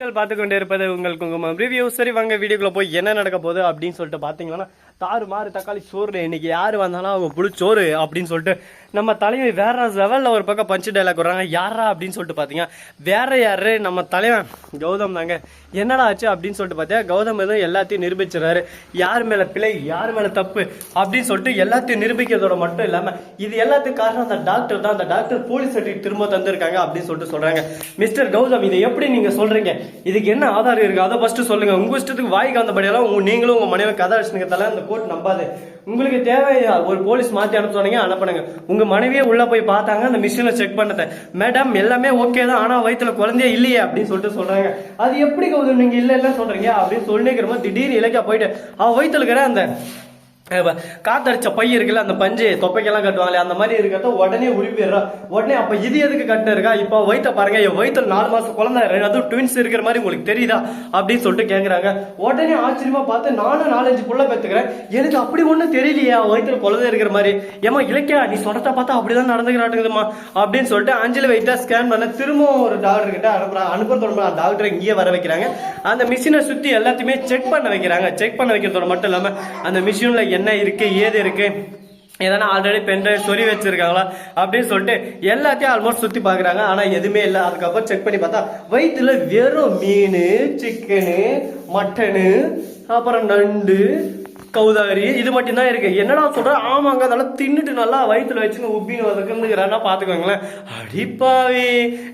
நீங்கள் பார்த்து கொண்டு இருப்பது உங்கள் குங்குமம் ரிவ்யூ சரி வாங்க வீடியோக்குள்ள போய் என்ன நடக்க போகுது அப்படின்னு சொல்லிட்டு பார்த்தீங்கன்னா தாறு மாறு தக்காளி சோறு இன்னைக்கு யார் வந்தாலும் அவங்க புளிச்சோறு அப்படின்னு சொல்லிட்டு நம்ம தலைவன் வேற லெவலில் ஒரு பக்கம் பஞ்சு டைலாக் வர்றாங்க யாரா அப்படின்னு சொல்லிட்டு பார்த்தீங்க வேற யாரு? நம்ம தலைவன் கௌதம் தாங்க. என்னடா ஆச்சு அப்படின்னு சொல்லிட்டு பார்த்தா கௌதம் எதுவும் எல்லாத்தையும் நிரூபிச்சிடறாரு. யார் மேலே பிழை? யார் மேலே தப்பு? அப்படின்னு சொல்லிட்டு எல்லாத்தையும் நிரூபிக்கிறதோட மட்டும் இல்லாமல் இது எல்லாத்துக்கும் காரணம் அந்த டாக்டர் தான். அந்த டாக்டர் போலீஸ் சர்டிஃபிகேட் திரும்ப தந்திருக்காங்க அப்படின்னு சொல்லிட்டு சொல்கிறாங்க மிஸ்டர் கௌதம் இதை எப்படி நீங்கள் சொல்கிறீங்க இதுக்கு என்ன ஆதாரம் இருக்குது அதை ஃபஸ்ட்டு சொல்லுங்கள் உங்கள் இஷ்டத்துக்கு வாய்க்கு வந்தபடியெல்லாம் உங்கள் நீங்களும் உங்கள் மனைவி கதை அடிச்சுங்க தலை அந்த கோர்ட் நம்பாது. உங்களுக்கு தேவை ஒரு போலீஸ் மாற்றி அனுப்ப சொன்னீங்க அனுப்புனுங்க. உங்க மனைவியே உள்ள போய் பார்த்தாங்க அந்த மிஷினை செக் பண்ணத. மேடம் எல்லாமே ஓகே தான் ஆனா வயித்துல குழந்தையே இல்லையே அப்படின்னு சொல்லிட்டு சொல்றாங்க. அது எப்படி கௌதம் நீங்க இல்ல இல்ல சொல்றீங்க? அப்படின்னு சொல்லிக்கிறோமோ திடீர்னு இலக்கா போயிட்டு அவ வயிற்றுல இருக்கிற அந்த காத்தடிச்ச பை இருக்குல்ல அந்த பஞ்சு தொப்பைக்கெல்லாம் கட்டுவாங்களே அந்த மாதிரி இருக்கிறத உடனே உரிப்பிடுறா உடனே அப்ப இது எதுக்கு கட்டு இருக்கா? இப்போ வயிற்ற பாருங்க என் வயிற்றுல நாலு மாசம் குழந்தை அதுவும் ட்வின்ஸ் இருக்கிற மாதிரி உங்களுக்கு தெரியுதா? அப்படின்னு சொல்லிட்டு கேக்குறாங்க. உடனே ஆச்சரியமா பார்த்து நானும் நாலஞ்சு புள்ள பெற்றுக்கிறேன் எனக்கு அப்படி ஒண்ணும் தெரியலையா வயிற்றுல குழந்தை இருக்கிற மாதிரி. ஏமா இலக்கியா நீ சொல்றத பார்த்தா அப்படிதான் நடந்துக்கிறாட்டுங்கம்மா அப்படின்னு சொல்லிட்டு அஞ்சலி வயிற்ற ஸ்கேன் பண்ண திரும்பவும் ஒரு டாக்டர் கிட்ட அனுப்புறாங்க அனுப்புறதோட டாக்டரை இங்கேயே வர வைக்கிறாங்க. அந்த மிஷினை சுத்தி எல்லாத்தையுமே செக் பண்ண வைக்கிறாங்க. செக் பண்ண வைக்கிறதோட மட்டும் இல்லாம அந்த மிஷினில் என்ன இருக்கு ஏது இருக்கு எதனா ஆல்ரெடி பென்ட்ரைவ் சொல்லி வச்சிருக்காங்களா அப்படின்னு சொல்லிட்டு எல்லாத்தையும் ஆல்மோஸ்ட் சுத்தி பாக்குறாங்க ஆனா எதுவுமே இல்லை. அதுக்கப்புறம் செக் பண்ணி பார்த்தா வயிற்றுல வெறும் மீன் சிக்கனு மட்டனு அப்புறம் நண்டு கௌதாரி இது மட்டும் தான் இருக்கு. என்னடா சொல்ற? ஆமாங்க அதெல்லாம் தின்னுட்டு நல்லா வயிற்றுல வச்சுன்னு உப்பின்னு வந்துக்கிறான்னா பாத்துக்கோங்களேன் அடிப்பாவி.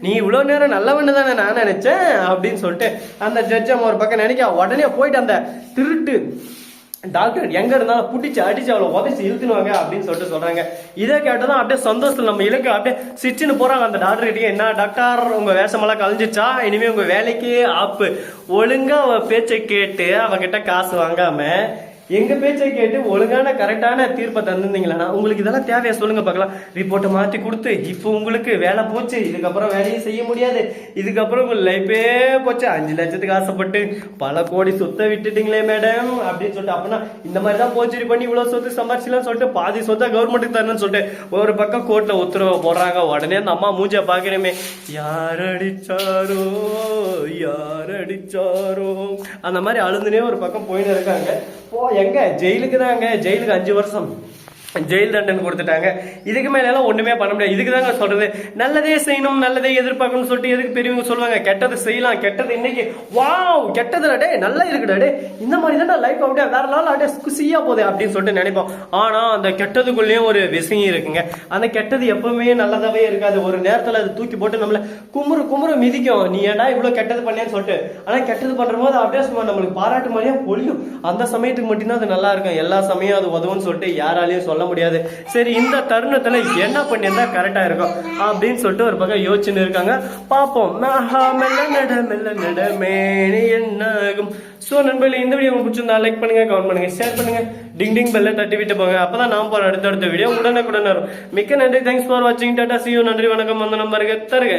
நீ இவ்வளவு நேரம் நல்லவன்னு தானே நான் நினைச்சேன் அப்படின்னு சொல்லிட்டு அந்த ஜட்ஜ் ஒரு பக்கம் நினைக்க உடனே போயிட்டு அந்த திருட்டு டாக்டர் எங்க இருந்தாலும் பிடிச்சி அடிச்சு அவளை உதச்சி இழுத்துனுவாங்க அப்படின்னு சொல்லிட்டு சொல்றாங்க. இதை கேட்டதும் அப்படியே சந்தோஷம் நம்ம இலக்கு அப்படியே சிச்சுன்னு போறாங்க அந்த டாக்டர் கிட்டே என்ன டாக்டர் உங்க வேஷமெல்லாம் கழிஞ்சிச்சா இனிமே உங்க வேலைக்கு ஆப்பு. ஒழுங்கா அவ பேச்சை கேட்டு அவகிட்ட காசு வாங்காம எங்க பேச்சை கேட்டு ஒழுங்கான கரெக்டான தீர்ப்பை தந்திருந்தீங்களா? உங்களுக்கு இதெல்லாம் தேவையா? சொல்லுங்க பார்க்கலாம். ரிப்போர்ட்டை மாத்தி கொடுத்து இப்போ உங்களுக்கு வேலை போச்சு. இதுக்கப்புறம் வேலையும் செய்ய முடியாது. இதுக்கப்புறம் உங்க லைஃபே போச்சு. அஞ்சு லட்சத்துக்கு ஆசைப்பட்டு பல கோடி சொத்தை விட்டுட்டீங்களே மேடம் அப்படின்னு சொல்லிட்டு அப்படின்னா இந்த மாதிரி தான் போச்சுரி பண்ணி இவ்வளவு சொத்து சம்பாரிச்சலாம் சொல்லிட்டு பாதி சொத்தை கவர்மெண்ட்டுக்கு தரணும்னு சொல்லிட்டு ஒரு பக்கம் கோர்ட்ல உத்தரவு போடுறாங்க. உடனே அந்த அம்மா மூஞ்ச பாக்குறமே யார் அடிச்சாரோ? யார் அடிச்சாரோ? அந்த மாதிரி அழுதுனே ஒரு பக்கம் போயின்னு இருக்காங்க. போ எங்க? ஜெயிலுக்கு தாங்க. ஜெயிலுக்கு அஞ்சு வருஷம். ஜெயில் தண்டனை கொடுத்துட்டாங்க. இதுக்கு மேல ஒன்றுமே பண்ண முடியாது. இதுக்கு தாங்க சொல்கிறது நல்லதே செய்யணும் நல்லதே எதிர்பார்க்கணும்னு சொல்லிட்டு எதுக்கு பெரியவங்க சொல்லுவாங்க? கெட்டது செய்யலாம். கெட்டது இன்னைக்கு வாவ் கெட்டதுல டே நல்லா இருக்குடா டே இந்த மாதிரி தான் லைஃப் அப்படியே வேற நாள் அப்படியே குசியாக போகுது அப்படின்னு சொல்லிட்டு நினைப்போம். ஆனால் அந்த கெட்டதுக்குள்ளேயும் ஒரு விஷயம் இருக்குங்க. அந்த கெட்டது எப்பவுமே நல்லதாகவே இருக்காது. ஒரு நேரத்தில் அது தூக்கி போட்டு நம்மளை குமுறு குமுறு மிதிக்கும். நீ ஏடா இவ்வளோ கெட்டது பண்ணேன்னு சொல்லிட்டு. ஆனால் கெட்டது பண்ணுற போது அப்படியே சும்மா நம்மளுக்கு பாராட்டு மாதிரியே பொழியும் அந்த சமயத்துக்கு மட்டும்தான் அது நல்லா இருக்கும். எல்லா சமயம் அது உதவும்னு சொல்லிட்டு யாராலையும் சொல்ல முடியாது. சரி இந்த தருணத்துல என்ன பண்ணியிருந்தா கரெக்டா இருக்கும்? அப்படின்னு சொல்லிட்டு ஒரு பக்கம் யோசிச்சுன்னு இருக்காங்க. பார்ப்போம். ஆஹா, மெல்ல நட மெல்ல நட மேனி என்ன ஆகும் ஸோ நண்பர்களே இந்த வீடியோ உங்களுக்கு பிடிச்சிருந்தா லைக் பண்ணுங்க கமெண்ட் பண்ணுங்க ஷேர் பண்ணுங்க. டிங் டிங் பெல்ல தட்டி விட்டு போங்க. அப்பதான் நான் போற அடுத்தடுத்த வீடியோ உடனே உடனுக்குடன் வரும். மிக்க நன்றி. தேங்க்ஸ் ஃபார் வாட்சிங் டாட்டா சியூ நன்றி வணக்கம். வந்த நம்பருக்கு தருக.